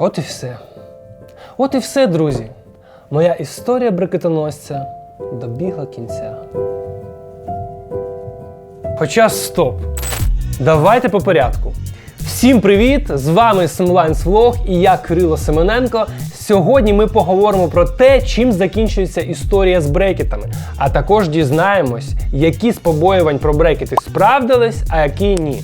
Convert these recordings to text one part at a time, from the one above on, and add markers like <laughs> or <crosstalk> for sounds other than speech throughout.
От і все. От і все, друзі. Моя історія брикетоносця добігла кінця. Хоча стоп. Давайте по порядку. Всім привіт! З вами Semlines Vlog і я Кирило Семененко. Сьогодні ми поговоримо про те, чим закінчується історія з брекетами, а також дізнаємось, які з побоювань про брекети справдились, а які ні.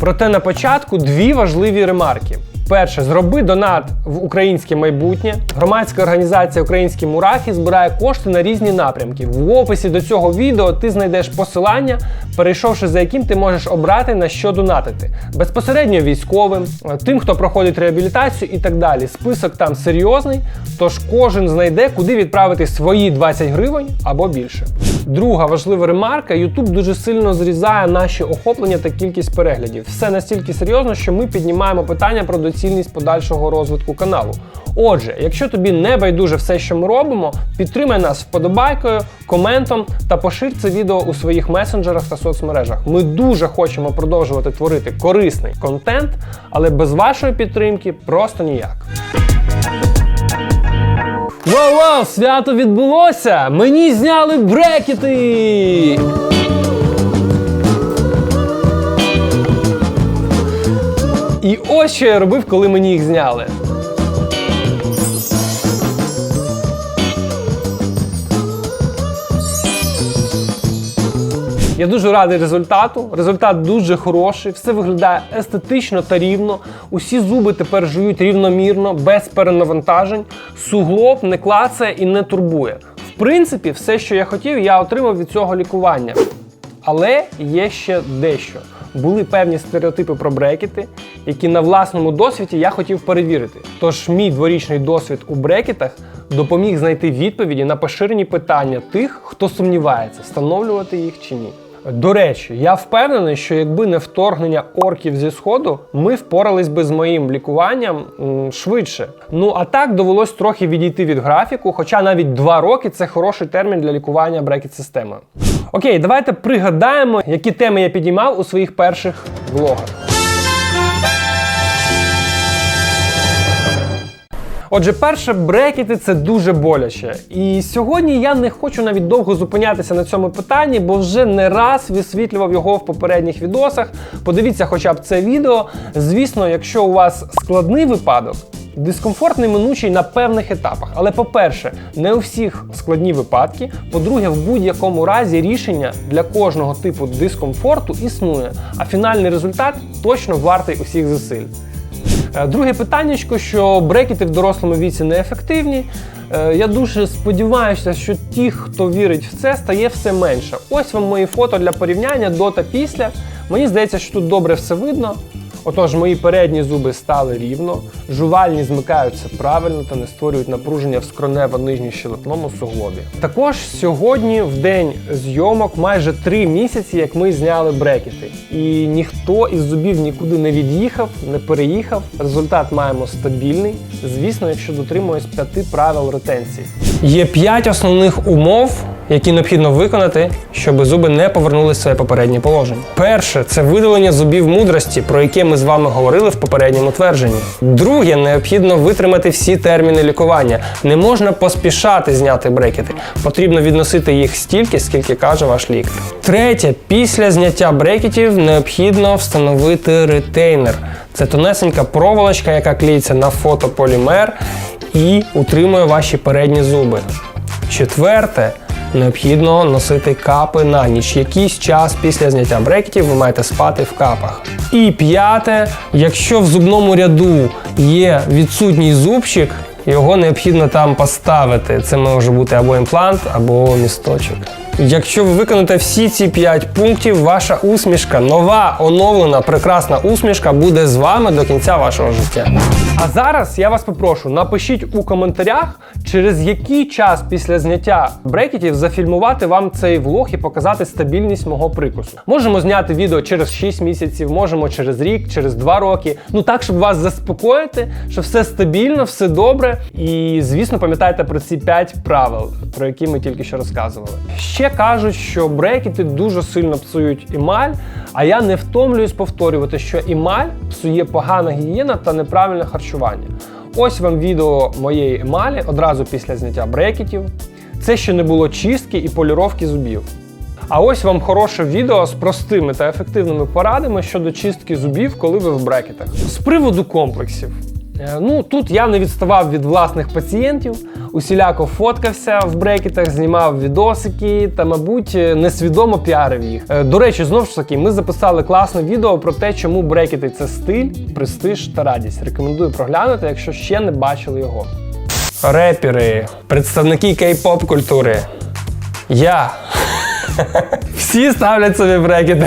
Проте на початку дві важливі ремарки. Перше, зроби донат в українське майбутнє. Громадська організація Українські мурахи збирає кошти на різні напрямки. В описі до цього відео ти знайдеш посилання, перейшовши за яким ти можеш обрати на що донатити. Безпосередньо військовим, тим, хто проходить реабілітацію і так далі. Список там серйозний, тож кожен знайде, куди відправити свої 20 гривень або більше. Друга важлива ремарка: YouTube дуже сильно зрізає наші охоплення та кількість переглядів. Все настільки серйозно, що ми піднімаємо питання про доцільність подальшого розвитку каналу. Отже, якщо тобі не байдуже все, що ми робимо, підтримай нас вподобайкою, коментом та поширь це відео у своїх месенджерах та соцмережах. Ми дуже хочемо продовжувати творити корисний контент, але без вашої підтримки просто ніяк. Вау, вау, свято відбулося! Мені зняли брекети! І ось що я робив, коли мені їх зняли. Я дуже радий результату. Результат дуже хороший, все виглядає естетично та рівно. Усі зуби тепер жують рівномірно, без перенавантажень. Суглоб не клацає і не турбує. В принципі, все, що я хотів, я отримав від цього лікування. Але є ще дещо. Були певні стереотипи про брекети, які на власному досвіді я хотів перевірити. Тож мій дворічний досвід у брекетах допоміг знайти відповіді на поширені питання тих, хто сумнівається, встановлювати їх чи ні. До речі, я впевнений, що якби не вторгнення орків зі сходу, ми впорались би з моїм лікуванням швидше. Ну а так довелось трохи відійти від графіку, хоча навіть два роки це хороший термін для лікування брекет системи. Окей, давайте пригадаємо, які теми я підіймав у своїх перших влогах. Отже, перше, брекети це дуже боляче. І сьогодні я не хочу навіть довго зупинятися на цьому питанні, бо вже не раз висвітлював його в попередніх відосах. Подивіться хоча б це відео. Звісно, якщо у вас складний випадок. Дискомфорт неминучий на певних етапах. Але по-перше, не у всіх складні випадки. По-друге, в будь-якому разі рішення для кожного типу дискомфорту існує, а фінальний результат точно вартий усіх зусиль. Е, Друге питання, що брекети в дорослому віці неефективні. Е, Я дуже сподіваюся, що ті, хто вірить в це, стає все менше. Ось вам мої фото для порівняння до та після. Мені здається, що тут добре все видно. Отож, мої передні зуби стали рівно, жувальні змикаються правильно та не створюють напруження в скронево-нижньощелепному суглобі. Також сьогодні, в день зйомок, майже три місяці, як ми зняли брекети. І ніхто із зубів нікуди не від'їхав, не переїхав. Результат маємо стабільний. Звісно, якщо дотримуюсь п'яти правил ретенції. Є п'ять основних умов, які необхідно виконати, щоб зуби не повернулися в своє попереднє положення. Перше це видалення зубів мудрості, про яке ми з вами говорили в попередньому твердженні. Друге, необхідно витримати всі терміни лікування. Не можна поспішати зняти брекети. Потрібно відносити їх стільки, скільки каже ваш лікар. Третє, після зняття брекетів необхідно встановити ретейнер. Це тонесенька проволочка, яка клеїться на фотополімер і утримує ваші передні зуби. Четверте, необхідно носити капи на ніч. Якийсь час після зняття брекетів ви маєте спати в капах. І п'яте, якщо в зубному ряду є відсутній зубчик, його необхідно там поставити. Це може бути або імплант, або місточок. Якщо ви виконаєте всі ці 5 пунктів, ваша усмішка, нова, оновлена, прекрасна усмішка буде з вами до кінця вашого життя. А зараз я вас попрошу, напишіть у коментарях, через який час після зняття брекетів зафільмувати вам цей влог і показати стабільність мого прикусу. Можемо зняти відео через 6 місяців, можемо через рік, через 2 роки. Ну так, щоб вас заспокоїти, що все стабільно, все добре. І звісно, пам'ятайте про ці 5 правил, про які ми тільки що розказували. Ще ще кажуть, що брекети дуже сильно псують емаль, а я не втомлююсь повторювати, що емаль псує погана гігієна та неправильне харчування. Ось вам відео моєї емалі одразу після зняття брекетів. Це ще не було чистки і поліровки зубів. А ось вам хороше відео з простими та ефективними порадами щодо чистки зубів, коли ви в брекетах. З приводу комплексів. Е, Ну, тут я не відставав від власних пацієнтів, усіляко фоткався в брекетах, знімав відосики та, мабуть, е, несвідомо піарив їх. Е, До речі, знову ж таки, ми записали класне відео про те, чому брекети це стиль, престиж та радість. Рекомендую проглянути, якщо ще не бачили його. Репери, представники кей-поп культури. Я. <laughs> Всі ставлять собі брекети.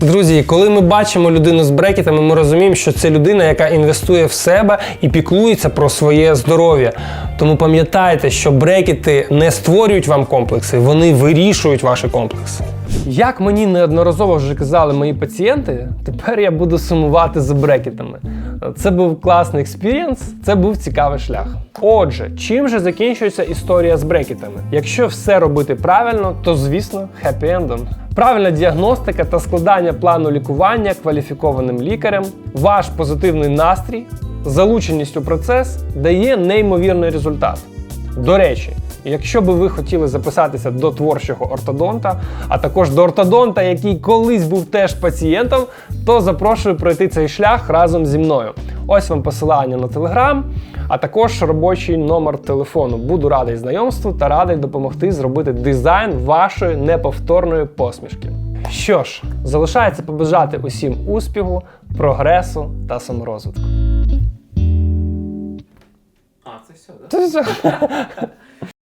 Друзі, коли ми бачимо людину з брекетами, ми розуміємо, що це людина, яка інвестує в себе і піклується про своє здоров'я. Тому пам'ятайте, що брекети не створюють вам комплекси, вони вирішують ваші комплекси. Як мені неодноразово вже казали мої пацієнти, тепер я буду сумувати за брекетами. Це був класний експірієнс, це був цікавий шлях. Отже, чим же закінчується історія з брекетами? Якщо все робити правильно, то звісно, хеппі-ендом. Правильна діагностика та складання плану лікування кваліфікованим лікарем, ваш позитивний настрій, залученість у процес дає неймовірний результат. До речі, якщо би ви хотіли записатися до творчого ортодонта, а також до ортодонта, який колись був теж пацієнтом, то запрошую пройти цей шлях разом зі мною. Ось вам посилання на телеграм, а також робочий номер телефону. Буду радий знайомству та радий допомогти зробити дизайн вашої неповторної посмішки. Що ж, залишається побажати усім успіху, прогресу та саморозвитку. А, це все, так? Це все. <laughs>